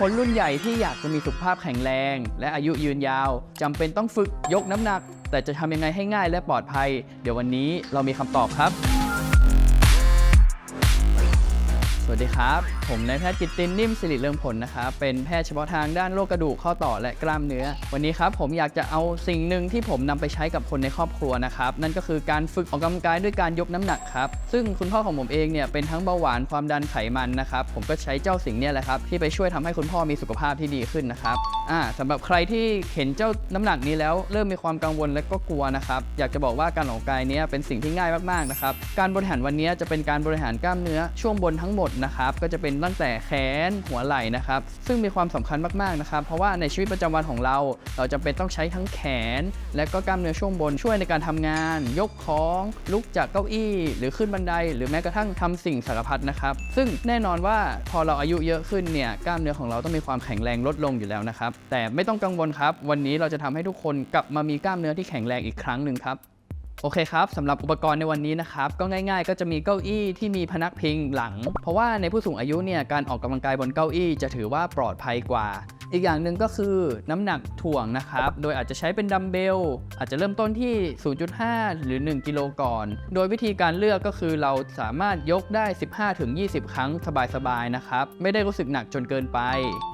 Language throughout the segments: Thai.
คนรุ่นใหญ่ที่อยากจะมีสุขภาพแข็งแรง และอายุยืนยาวจำเป็นต้องฝึกยกน้ำหนัก แต่จะทำยังไงให้ง่ายและปลอดภัย เดี๋ยววันนี้เรามีคำตอบครับ สวัสดีครับผมนายแพทย์กิตตินนิ่มสิริเรืองผลนะครับเป็นแพทย์เฉพาะทางด้านโรคกระดูกข้อต่อและกล้ามเนื้อ วันนี้ครับผมอยากจะเอาสิ่งหนึ่งที่ผมนำไปใช้กับคนในครอบครัวนะครับนั่นก็คือการฝึกออกกำลังกายด้วยการยกน้ำหนักครับซึ่งคุณพ่อของผมเองเนี่ยเป็นทั้งเบาหวานความดันไขมันนะครับผมก็ใช้เจ้าสิ่งนี้แหละครับที่ไปช่วยทำให้คุณพ่อมีสุขภาพที่ดีขึ้นนะครับอ่าสำหรับใครที่เห็นเจ้าน้ำหนักนี้แล้ว เริ่มมีความกังวลและก็กลัวนะครับอยากจะบอกว่าการออกกำลังกายนี้เป็นสิ่งที่ง่ายมากๆนะครับการบริหารวันนี้จะเป็นการบริหารกล้ามเนื้อช่วงบนทั้งหมดนะครับก็จะเป็นตั้งแต่แขนหัวไหล่นะครับ ซึ่งมีความสำคัญมากๆนะครับ เพราะว่าในชีวิตประจำวันของเรา เราจำเป็นต้องใช้ทั้งแขน และก็กล้ามเนื้อช่วงบนช่วยในการทำงาน ยกของลุกจากเก้าอี้ หรือขึ้นบันได หรือแม้กระทั่งทำสิ่งสารพัดนะครับ ซึ่งแน่นอนว่าพอเราอายุเยอะขึ้นเนี่ยกล้ามเนื้อของเราต้องมีความแข็งแรงลดลงอยู่แล้วนะครับแต่ไม่ต้องกังวลครับ วันนี้เราจะทำให้ทุกคนกลับมามีกล้ามเนื้อที่แข็งแรงอีกครั้งหนึ่งครับ โอเคครับสำหรับอุปกรณ์ในวันนี้นะครับก็ง่ายๆ ก็จะมีเก้าอี้ที่มีพนักพิงหลัง เพราะว่าในผู้สูงอายุเนี่ยการออกกำลังกายบนเก้าอี้จะถือว่าปลอดภัยกว่า อีกอย่างหนึ่งก็คือน้ำหนักถ่วงนะครับ โดยอาจจะใช้เป็นดัมเบลอาจจะเริ่มต้นที่ 0.5 หรือ 1 กิโลก่อน โดยวิธีการเลือกก็คือเราสามารถยกได้ 15-20 ครั้งสบายๆนะครับไม่ได้รู้สึกหนักจนเกินไป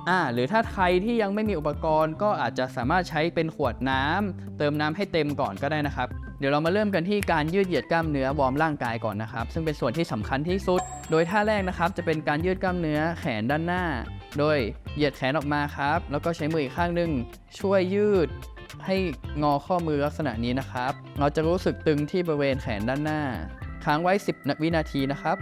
อ่าหรือถ้าใครที่ยังไม่มีอุปกรณ์ก็อาจจะสามารถใช้เป็นขวดน้ำเติมน้ำให้เต็มก่อนก็ได้นะครับ เดี๋ยวเรามาเริ่มกันที่การยืดเหยียดกล้ามเนื้อวอร์มร่างกายก่อนนะครับ ซึ่งเป็นส่วนที่สำคัญที่สุด โดยท่าแรกนะครับ จะเป็นการยืดกล้ามเนื้อแขนด้านหน้า โดยเหยียดแขนออกมาครับ แล้วก็ใช้มืออีกข้างหนึ่งช่วยยืดให้งอข้อมือลักษณะนี้นะครับ เราจะรู้สึกตึงที่บริเวณแขนด้านหน้า ค้างไว้ 10 วินาทีนะครับ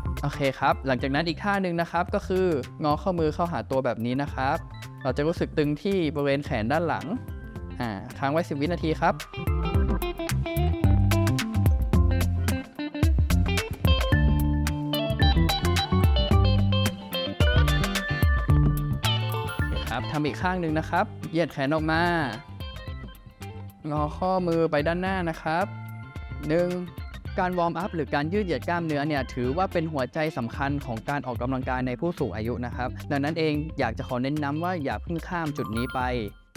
9 10 โอเคครับ หลังจากนั้นอีกท่าหนึ่งนะครับ ก็คืองอข้อมือเข้าหาตัวแบบนี้นะครับ เราจะรู้สึกตึงที่บริเวณแขนด้านหลัง อ่า ค้างไว้ 10 วินาทีครับคครับทำอีกข้างหนึ่งนะครับ เหยียดแขนออกมา งอข้อมือไปด้านหน้านะครับหนึ่ง การวอร์มอัพหรือการยืดเหยียดกล้ามเนื้อเนี่ยถือว่าเป็นหัวใจสำคัญของการออกกำลังกายในผู้สูงอายุนะครับ ดังนั้นเองอยากจะขอเน้นย้ำว่าอย่าเพิ่งข้ามจุดนี้ไป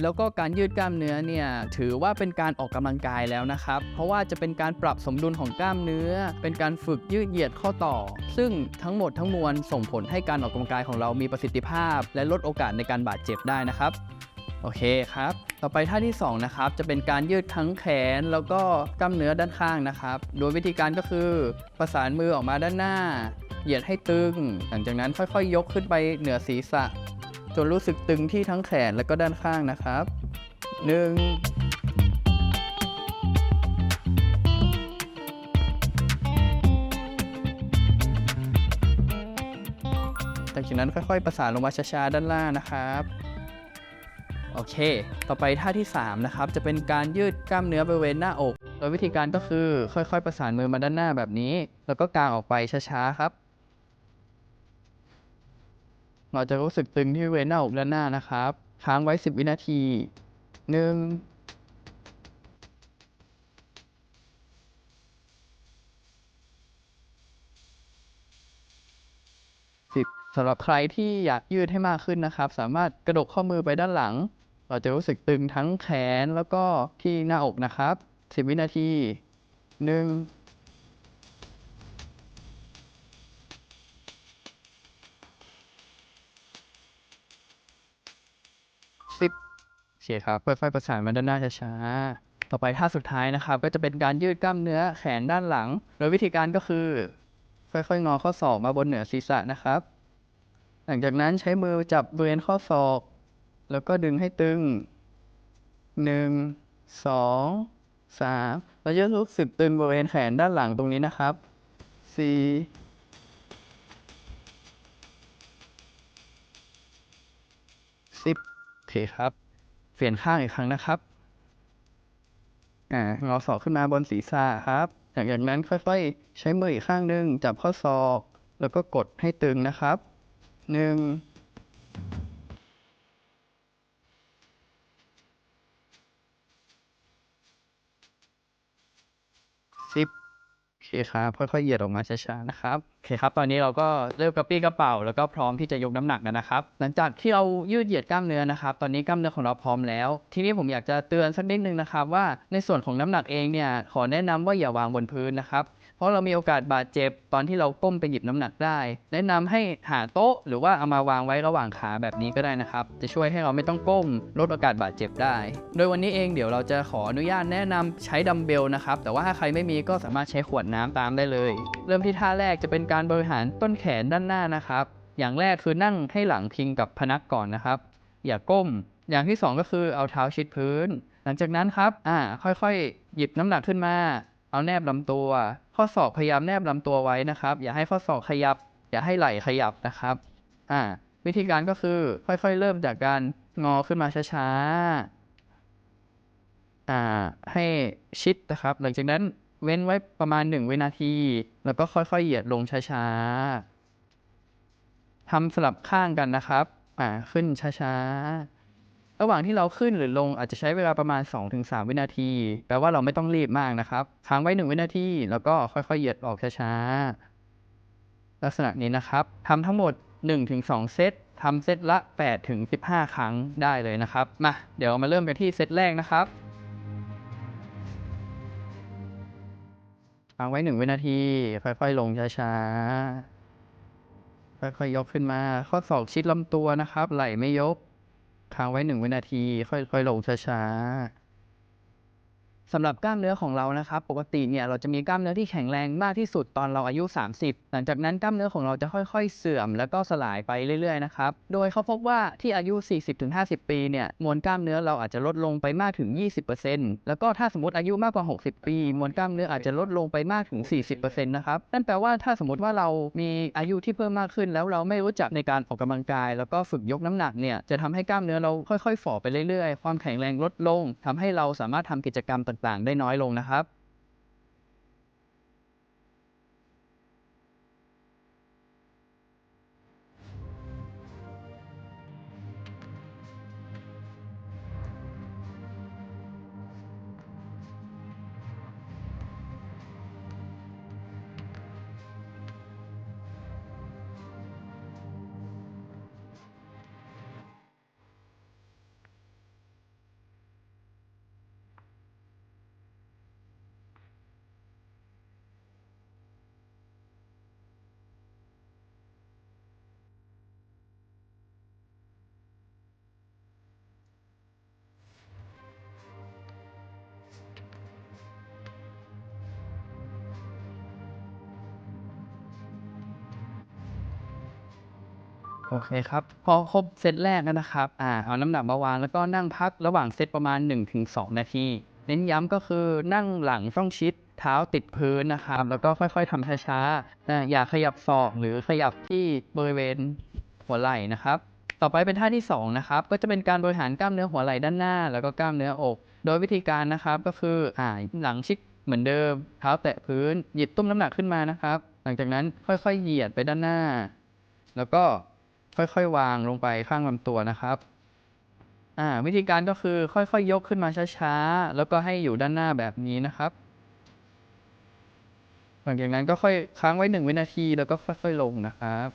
แล้วก็การยืดกล้ามเนื้อเนี่ยถือว่าเป็นการออกกำลังกายแล้วนะครับ เพราะว่าจะเป็นการปรับสมดุลของกล้ามเนื้อ เป็นการฝึกยืดเหยียดข้อต่อ ซึ่งทั้งหมดทั้งมวลส่งผลให้การออกกำลังกายของเรามีประสิทธิภาพ และลดโอกาสในการบาดเจ็บได้นะครับ โอเคครับ ต่อไปท่าที่2นะครับจะเป็นการยืดทั้งแขนแล้วก็กล้ามเนื้อด้านข้างนะครับ โดยวิธีการก็คือประสานมือออกมาด้านหน้า เหยียดให้ตึง หลังจากนั้นค่อยๆ ยกขึ้นไปเหนือศีรษะ จนรู้สึกตึงที่ทั้งแขนและก็ด้านข้างนะครับ 1 จากนั้นค่อยๆ ประสานลงมาช้าๆ ด้านล่างนะครับ โอเค ต่อไปท่าที่ 3 นะครับ จะเป็นการยืดกล้ามเนื้อบริเวณหน้าอก โดยวิธีการก็คือค่อยๆ ประสานมือมาด้านหน้าแบบนี้ แล้วก็กางออกไปช้าๆ ครับ เราจะรู้สึกตึงที่บริเวณหน้าอกด้านหน้านะครับ ค้างไว้ 10 วินาที 1 10สำหรับใครที่อยากยืดให้มากขึ้นนะครับ สามารถกระดกข้อมือไปด้านหลัง เราจะรู้สึกตึงทั้งแขนแล้วก็ที่หน้าอกนะครับ 10 วินาที1สิบโอเคครับค่อยๆประสานมาด้านหน้าช้าๆต่อไปท่าสุดท้ายนะครับ ก็จะเป็นการยืดกล้ามเนื้อแขนด้านหลัง โดยวิธีการก็คือ ค่อยๆ งอข้อศอกมาบนเหนือศีรษะนะครับ หลังจากนั้นใช้มือจับบริเวณข้อศอก แล้วก็ดึงให้ตึง 1 2 3 เราจะรู้สึกตึงบริเวณแขนด้านหลังตรงนี้นะครับ 4 10โอเคครับ เปลี่ยนข้างอีกครั้งนะครับ อ่างอสอกขึ้นมาบนศีรษะครับ หลังจากนั้นค่อยๆ ใช้มืออีกข้างหนึ่งจับข้อศอก แล้วก็กดให้ตึงนะครับ 1 เคครับ ค่อยๆเหยียดออกมาช้าๆนะครับคครับ ตอนนี้เราก็เริ่มกระปี้กระเป๋า แล้วก็พร้อมที่จะยกน้ำหนักแล้วนะครับ หลังจากที่เรายืดเหยียดกล้ามเนื้อนะครับ ตอนนี้กล้ามเนื้อของเราพร้อมแล้ว ทีนี้ผมอยากจะเตือนสักนิดนึงนะครับ ว่าในส่วนของน้ำหนักเองเนี่ยขอแนะนำว่าอย่าวางบนพื้นนะครับ เพราะเรามีโอกาสบาดเจ็บตอนที่เราก้มไปหยิบน้ำหนักได้ แนะนำให้หาโต๊ะ หรือว่าเอามาวางไว้ระหว่างขาแบบนี้ก็ได้นะครับ จะช่วยให้เราไม่ต้องก้มลดโอกาสบาดเจ็บได้ โดยวันนี้เองเดี๋ยวเราจะขออนุญาตแนะนำใช้ดัมเบลนะครับ แต่ว่าถ้าใครไม่มีก็สามารถใช้ขวดน้ำตามได้เลย เริ่มที่ท่าแรกจะเป็นการบริหารต้นแขนด้านหน้านะครับ อย่างแรกคือนั่งให้หลังพิงกับพนักก่อนนะครับ อย่าก้ม อย่างที่สองก็คือเอาเท้าชิดพื้น หลังจากนั้นครับ อ่า ค่อยๆ หยิบน้ำหนักขึ้นมา เอาแนบลำตัว ข้อศอกพยายามแนบลำตัวไว้นะครับ อย่าให้ข้อศอกขยับ อย่าให้ไหล่ขยับนะครับ อ่า วิธีการก็คือค่อยๆ เริ่มจากการงอขึ้นมาช้าๆ อ่า ให้ชิดนะครับ หลังจากนั้น เว้นไว้ประมาณ 1 วินาที แล้วก็ค่อยๆ เหยียดลงช้าๆทำสลับข้างกันนะครับ อ่า ขึ้นช้าๆ ระหว่างที่เราขึ้นหรือลงอาจจะใช้เวลาประมาณ 2-3 วินาที แปลว่าเราไม่ต้องรีบมากนะครับ ค้างไว้ 1 วินาที แล้วก็ค่อยๆ เหยียดออกช้าๆ ลักษณะนี้นะครับ ทำทั้งหมด 1-2 เซตทำเซตละ 8-15 ครั้งได้เลยนะครับ มา เดี๋ยวมาเริ่มกันที่เซตแรกนะครับ ค้างไว้หนึ่งวินาที ค่อยๆ ลงช้าๆ ค่อยๆ ยกขึ้นมา ข้อศอกชิดลำตัวนะครับ ไหล่ไม่ยก ค้างไว้หนึ่งวินาที ค่อยๆ ลงช้าๆ สำหรับกล้ามเนื้อของเรานะครับ ปกติเนี่ยเราจะมีกล้ามเนื้อที่แข็งแรงมากที่สุดตอนเราอายุ 30 หลังจากนั้นกล้ามเนื้อของเราจะค่อยๆ เสื่อม แล้วก็สลายไปเรื่อยๆนะครับ โดยเขาพบว่าที่อายุ 40-50 ปีเนี่ยมวลกล้ามเนื้อเราอาจจะลดลงไปมากถึง 20%แล้วก็ถ้าสมมติอายุมากกว่า 60 ปี มวลกล้ามเนื้ออาจจะลดลงไปมากถึง 40%นะครับนั่นแปลว่าถ้าสมมติว่าเรามีอายุที่เพิ่มมากขึ้น แล้วเราไม่รู้จักในการออกกำลังกาย แล้วก็ฝึกยกน้ำหนักเนี่ยจะทำให้กล้ามเนื้อเราค่อยๆฝ่อไปเรื่อยๆ ความแข็งแรงลดลงทำให้เราสามารถทำกิจกรรมต่างๆ ได้น้อยลงนะครับ โอเคครับ พอครบเซตแรกแล้วนะครับ อ่า เอาน้ำหนักมาวางแล้วก็นั่งพักระหว่างเซตประมาณ 1-2 นาที เน้นย้ำก็คือนั่งหลังต้องชิดเท้าติดพื้นนะครับ แล้วก็ค่อยๆทำช้าๆนะอย่าขยับศอกหรือขยับที่บริเวณหัวไหล่นะครับ ต่อไปเป็นท่าที่2นะครับ ก็จะเป็นการบริหารกล้ามเนื้อหัวไหล่ด้านหน้า แล้วก็กล้ามเนื้ออก โดยวิธีการนะครับก็คืออ่าหลังชิดเหมือนเดิม เท้าแตะพื้น หยิบตุ้มน้ำหนักขึ้นมานะครับ หลังจากนั้นค่อยๆเหยียดไปด้านหน้า แล้วก็ ค่อยๆ วางลงไปข้างลำตัวนะครับอ่าวิธีการก็คือค่อยๆ ยกขึ้นมาช้าๆ แล้วก็ให้อยู่ด้านหน้าแบบนี้นะครับ หลังจากนั้นก็ค่อยค้างไว้หนึ่งวินาทีแล้วก็ค่อยๆ ลงนะครับ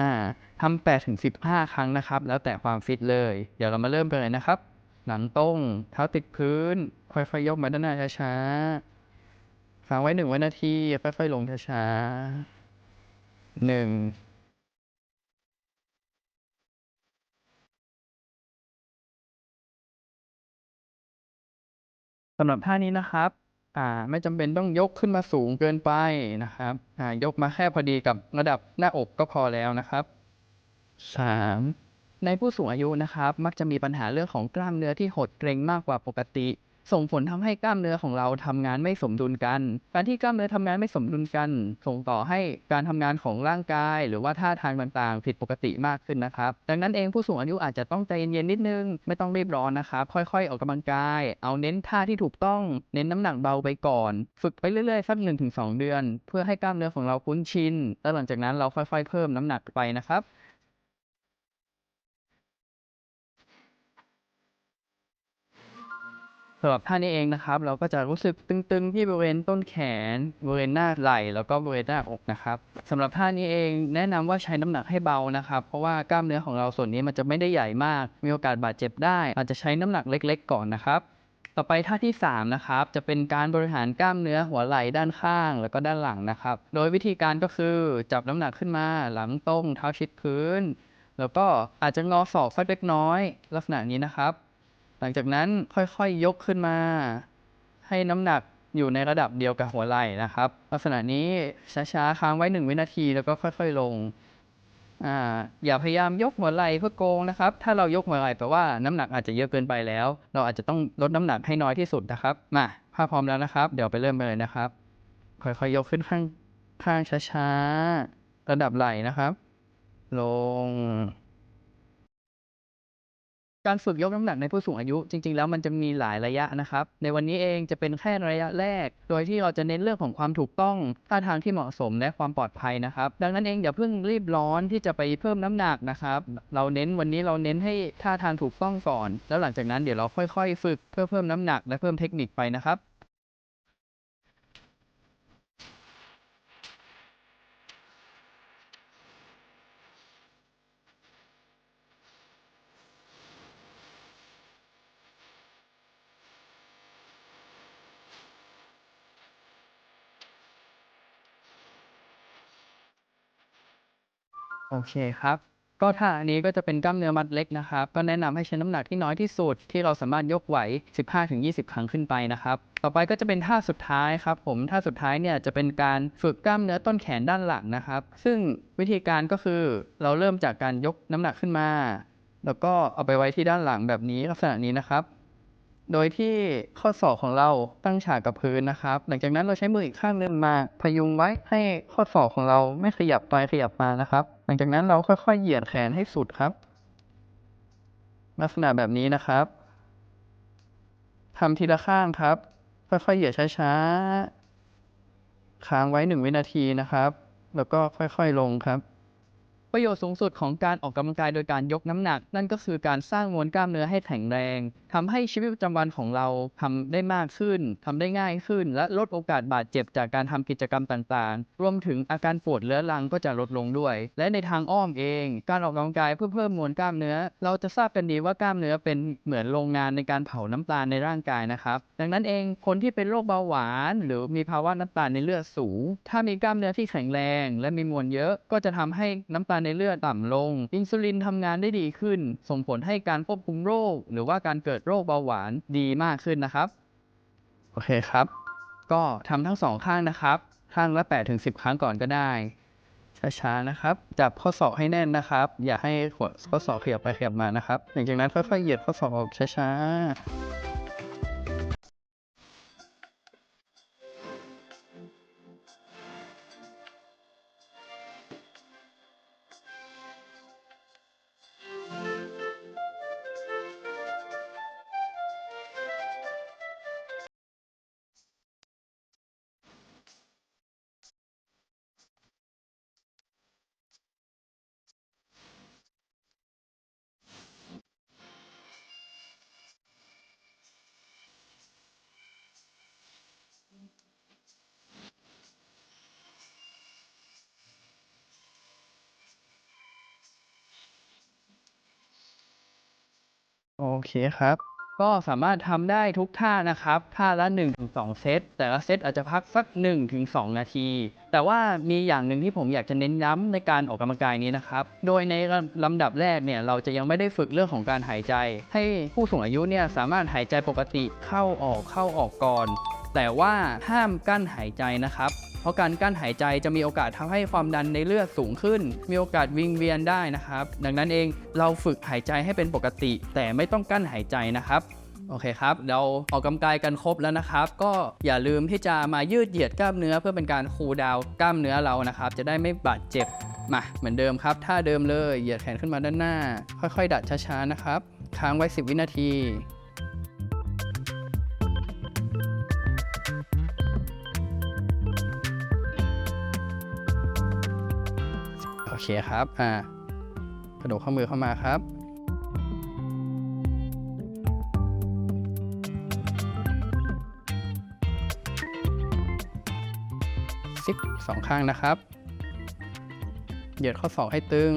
อ่าทำแปดถึงสิบห้าครั้งนะครับ แล้วแต่ความฟิตเลย เดี๋ยวเรามาเริ่มกันเลยนะครับ หลังตรงเท้าติดพื้น ค่อยๆ ยกมาด้านหน้าช้าๆค้างไว้หนึ่งวินาทีค่อยๆ ลงช้าๆหนึ่ง สำหรับท่านี้นะครับอ่าไม่จำเป็นต้องยกขึ้นมาสูงเกินไปนะครับอ่ายกมาแค่พอดีกับระดับหน้าอกก็พอแล้วนะครับ 3. ในผู้สูงอายุนะครับ มักจะมีปัญหาเรื่องของกล้ามเนื้อที่หดเกร็งมากกว่าปกติ ส่งผลทำให้กล้ามเนื้อของเราทำงานไม่สมดุลกัน การที่กล้ามเนื้อทำงานไม่สมดุลกัน ส่งต่อให้การทำงานของร่างกาย หรือว่าท่าทางต่างๆ ผิดปกติมากขึ้นนะครับ ดังนั้นเองผู้สูงอายุอาจจะต้องใจเย็นๆนิดนึง ไม่ต้องรีบร้อนนะครับ ค่อยๆ ออกกำลังกาย เอาเน้นท่าที่ถูกต้อง เน้นน้ำหนักเบาไปก่อน ฝึกไปเรื่อยๆ สัก1-2เดือน เพื่อให้กล้ามเนื้อของเราคุ้นชิน แล้วหลังจากนั้นเราค่อยๆ เพิ่มน้ำหนักไปนะครับ สำหรับท่านี้เองนะครับ เราก็จะรู้สึกตึงๆ ที่บริเวณต้นแขน บริเวณหน้าไหล่แล้วก็บริเวณหน้าอกนะครับสำหรับท่านี้เองแนะนำว่าใช้น้ำหนักให้เบานะครับ เพราะว่ากล้ามเนื้อของเราส่วนนี้มันจะไม่ได้ใหญ่มาก มีโอกาสบาดเจ็บได้ อาจจะใช้น้ำหนักเล็ก ๆ ก่อนนะครับ ต่อไปท่าที่3นะครับจะเป็นการบริหารกล้ามเนื้อหัวไหล่ด้านข้าง แล้วก็ด้านหลังนะครับ โดยวิธีการก็คือจับน้ำหนักขึ้นมาหลังตรงเท้าชิดพื้น แล้วก็อาจจะงอศอกสักเล็กน้อย ลักษณะนี้นะครับ หลังจากนั้นค่อยๆยกขึ้นมา ให้น้ำหนักอยู่ในระดับเดียวกับหัวไหล่นะครับ ลักษณะนี้ช้าๆค้างไว้ 1 วินาทีแล้วก็ค่อยๆลงออย่าพยายามยกหัวไหล่เพื่อโกงนะครับ ถ้าเรายกหัวไหล่แปลว่าน้ำหนักอาจจะเยอะเกินไปแล้ว เราอาจจะต้องลดน้ำหนักให้น้อยที่สุดนะครับ มาถ้าพร้อมแล้วนะครับ เดี๋ยวไปเริ่มกันเลยนะครับ ค่อยๆยกขึ้นข้างข้างช้าๆ ระดับไหล่นะครับ ลง การฝึกยกน้ำหนักในผู้สูงอายุจริง ๆ แล้วมันจะมีหลายระยะนะครับ ในวันนี้เองจะเป็นแค่ระยะแรก โดยที่เราจะเน้นเรื่องของความถูกต้องท่าทางที่เหมาะสมและความปลอดภัยนะครับ ดังนั้นเองอย่าเพิ่งรีบร้อนที่จะไปเพิ่มน้ำหนักนะครับ เราเน้นวันนี้เราเน้นให้ท่าทางถูกต้องก่อน แล้วหลังจากนั้นเดี๋ยวเราค่อย ๆ ฝึกเพื่อเพิ่มน้ำหนักและเพิ่มเทคนิคไปนะครับ โอเคครับ ก็ท่าอันนี้ก็จะเป็นกล้ามเนื้อมัดเล็กนะครับ ก็แนะนำให้ใช้น้ำหนักที่น้อยที่สุด ที่เราสามารถยกไหว 15-20 ครั้งขึ้นไปนะครับ ต่อไปก็จะเป็นท่าสุดท้ายครับผม ท่าสุดท้ายเนี่ยจะเป็นการฝึกกล้ามเนื้อต้นแขนด้านหลังนะครับ ซึ่งวิธีการก็คือเราเริ่มจากการยกน้ำหนักขึ้นมา แล้วก็เอาไปไว้ที่ด้านหลังแบบนี้ลักษณะนี้นะครับโดยที่ข้อศอกของเราตั้งฉากกับพื้นนะครับ หลังจากนั้นเราใช้มืออีกข้างนึงมาพยุงไว้ให้ข้อศอกของเราไม่ขยับไปขยับมานะครับ หลังจากนั้นเราค่อยๆ เหยียดแขนให้สุดครับ ลักษณะแบบนี้นะครับทำทีละข้างครับ ค่อยๆ เหยียดช้าๆ ค้างไว้หนึ่งวินาทีนะครับ แล้วก็ค่อยๆ ลงครับ ประโยชน์สูงสุดของการออกกำลังกายโดยการยกน้ำหนัก นั่นก็คือการสร้างมวลกล้ามเนื้อให้แข็งแรงทำให้ชีวิตประจำวันของเราทำได้มากขึ้นทำได้ง่ายขึ้น และลดโอกาสบาดเจ็บจากการทำกิจกรรมต่างๆ รวมถึงอาการปวดเรื้อรังก็จะลดลงด้วย และในทางอ้อมเอง การออกกำลังกายเพื่อเพิ่มมวลกล้ามเนื้อ เราจะทราบกันดีว่ากล้ามเนื้อเป็นเหมือนโรงงานในการเผาน้ำตาลในร่างกายนะครับดังนั้นเองคนที่เป็นโรคเบาหวาน หรือมีภาวะน้ำตาลในเลือดสูง ถ้ามีกล้ามเนื้อที่แข็งแรง และมีมวลเยอะก็จะทำให้น้ำตาลในเลือดต่ำลง อินซูลินทำงานได้ดีขึ้น ส่งผลให้การควบคุมโรค หรือว่าการเกิดโรคเบาหวานดีมากขึ้นนะครับ โอเคครับ ก็ทำทั้งสองข้างนะครับ ข้างละ8ถึง10 ครั้งก่อนก็ได้ ช้าๆนะครับ จับข้อศอกให้แน่นนะครับ อย่าให้หัวข้อศอกขยับไปขยับมานะครับหลังจากนั้นค่อยๆเหยียดข้อศอกออกช้าๆ เคครับ ก็สามารถทำได้ทุกท่านะครับ ท่าละ 1-2 เซต แต่ละเซตอาจจะพักสัก 1-2 นาที แต่ว่ามีอย่างหนึ่งที่ผมอยากจะเน้นย้ำในการออกกำลังกายนี้นะครับ โดยในลำดับแรกเนี่ยเราจะยังไม่ได้ฝึกเรื่องของการหายใจ ให้ผู้สูงอายุเนี่ยสามารถหายใจปกติเข้าออกเข้าออกก่อน แต่ว่าห้ามกั้นหายใจนะครับ เพราะการกั้นหายใจจะมีโอกาสทำให้ความดันในเลือดสูงขึ้น มีโอกาสวิงเวียนได้นะครับ ดังนั้นเองเราฝึกหายใจให้เป็นปกติ แต่ไม่ต้องกั้นหายใจนะครับโอเคครับ เราออกกำลังกายกันครบแล้วนะครับ ก็อย่าลืมที่จะมายืดเหยียดกล้ามเนื้อเพื่อเป็นการคูลดาวกล้ามเนื้อเรานะครับ จะได้ไม่บาดเจ็บ มาเหมือนเดิมครับท่าเดิมเลย เหยียดแขนขึ้นมาด้านหน้า ค่อยๆ ดัดช้าๆนะครับ ค้างไว้ 10 วินาที โอเคครับ อ่ากระโดดข้อมือเข้ามาครับ ซิกสองข้างนะครับ เหยียดข้อศอกให้ตึง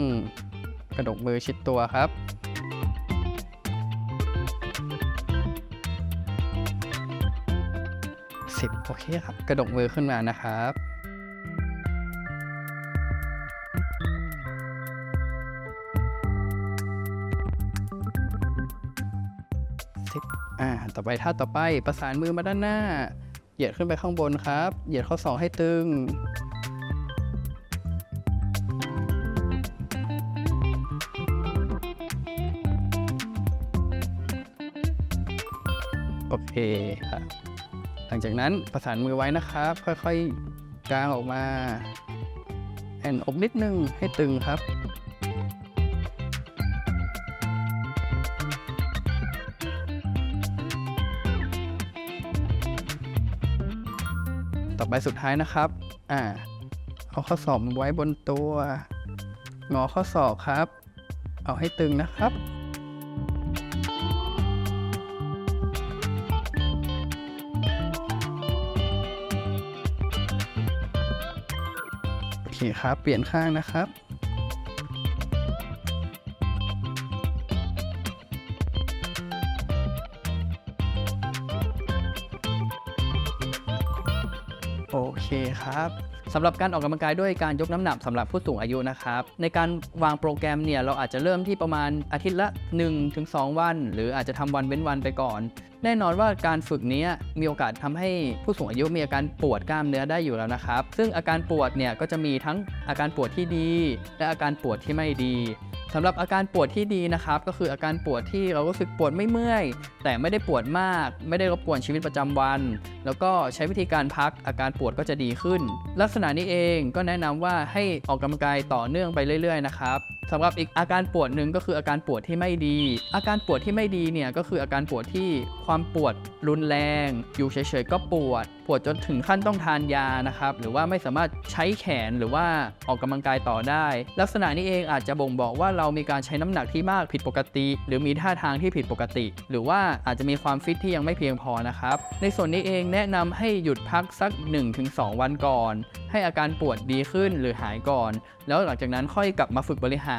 กระดกมือชิดตัวครับสิบโอเคครับ กระดกมือขึ้นมานะครับ อ่า ต่อไปท่าต่อไปประสานมือมาด้านหน้า เหยียดขึ้นไปข้างบนครับ เหยียดข้อศอกให้ตึง โอเคครับหลังจากนั้นประสานมือไว้นะครับ ค่อยๆกางออกมา แอนอกนิดนึงให้ตึงครับ ต่อไปสุดท้ายนะครับ อ่า เอาข้อสอบไว้บนตัว งอข้อสอบครับ เอาให้ตึงนะครับโอเคครับ เปลี่ยนข้างนะครับ โอเคครับสำหรับการออกกำลังกายด้วยการยกน้ำหนักสำหรับผู้สูงอายุนะครับ ในการวางโปรแกรมเนี่ยเราอาจจะเริ่มที่ประมาณอาทิตย์ละ 1-2 วัน หรืออาจจะทำวันเว้นวันไปก่อน แน่นอนว่าการฝึกนี้มีโอกาสทำให้ผู้สูงอายุมีอาการปวดกล้ามเนื้อได้อยู่แล้วนะครับ ซึ่งอาการปวดเนี่ยก็จะมีทั้งอาการปวดที่ดี และอาการปวดที่ไม่ดี สำหรับอาการปวดที่ดีนะครับก็คืออาการปวดที่เรารู้สึกปวดไม่เมื่อย แต่ไม่ได้ปวดมาก ไม่ได้รบกวนชีวิตประจำวัน แล้วก็ใช้วิธีการพักอาการปวดก็จะดีขึ้น ลักษณะนี้เองก็แนะนำว่าให้ออกกำลังกายต่อเนื่องไปเรื่อยๆนะครับ สำหรับอีกอาการปวดหนึ่งก็คืออาการปวดที่ไม่ดี อาการปวดที่ไม่ดีเนี่ยก็คืออาการปวดที่ความปวดรุนแรง อยู่เฉยๆก็ปวด ปวดจนถึงขั้นต้องทานยานะครับ หรือว่าไม่สามารถใช้แขนหรือว่าออกกำลังกายต่อได้ ลักษณะนี้เองอาจจะบ่งบอกว่าเรามีการใช้น้ำหนักที่มากผิดปกติ หรือมีท่าทางที่ผิดปกติ หรือว่าอาจจะมีความฟิตที่ยังไม่เพียงพอนะครับ ในส่วนนี้เองแนะนำให้หยุดพักสัก 1-2 วันก่อน ให้อาการปวดดีขึ้นหรือหายก่อน แล้วหลังจากนั้นค่อยกลับมาฝึกบริห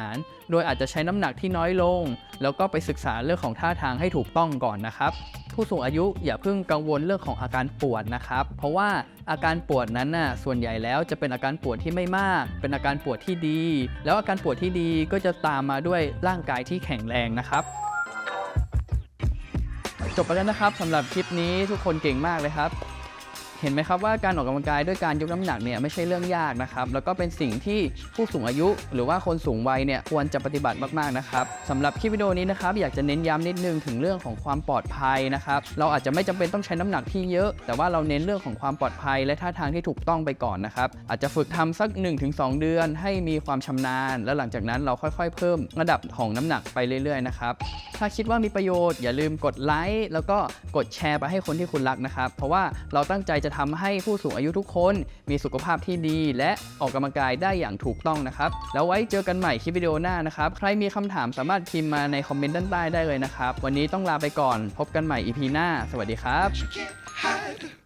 ารโดยอาจจะใช้น้ำหนักที่น้อยลง แล้วก็ไปศึกษาเรื่องของท่าทางให้ถูกต้องก่อนนะครับผู้สูงอายุอย่าเพิ่งกังวลเรื่องของอาการปวดนะครับ เพราะว่าอาการปวดนั้นน่ะส่วนใหญ่แล้วจะเป็นอาการปวดที่ไม่มาก เป็นอาการปวดที่ดี แล้วอาการปวดที่ดีก็จะตามมาด้วยร่างกายที่แข็งแรงนะครับจบไปแล้วนะครับสำหรับคลิปนี้ทุกคนเก่งมากเลยครับ เห็นไหมครับว่าการออกกำลังกายด้วยการยกน้ำหนักเนี่ยไม่ใช่เรื่องยากนะครับ แล้วก็เป็นสิ่งที่ผู้สูงอายุ หรือว่าคนสูงวัยเนี่ยควรจะปฏิบัติมากๆนะครับสำหรับคลิปวิดีโอนี้นะครับอยากจะเน้นย้ำนิดนึงถึงเรื่องของความปลอดภัยนะครับเราอาจจะไม่จำเป็นต้องใช้น้ำหนักที่เยอะ แต่ว่าเราเน้นเรื่องของความปลอดภัย และท่าทางที่ถูกต้องไปก่อนนะครับอาจจะฝึกทำสัก 1-2 เดือน ให้มีความชำนาญ แล้วหลังจากนั้นเราค่อยๆ เพิ่มระดับของน้ำหนักไปเรื่อยๆนะครับถ้าคิดว่ามีประโยชน์อย่าลืมกดไลค์แล้วก็กดแชร์ไปให้คนที่คุณรักนะครับเพราะว่าเราตั้งใจจะทำให้ผู้สูงอายุทุกคน มีสุขภาพที่ดี และออกกำลังกายได้อย่างถูกต้องนะครับ แล้วไว้เจอกันใหม่คลิปวิดีโอหน้านะครับ ใครมีคำถามสามารถพิมพ์มาในคอมเมนต์ด้านใต้ได้เลยนะครับ วันนี้ต้องลาไปก่อน พบกันใหม่ EP หน้า สวัสดีครับ you can't hide.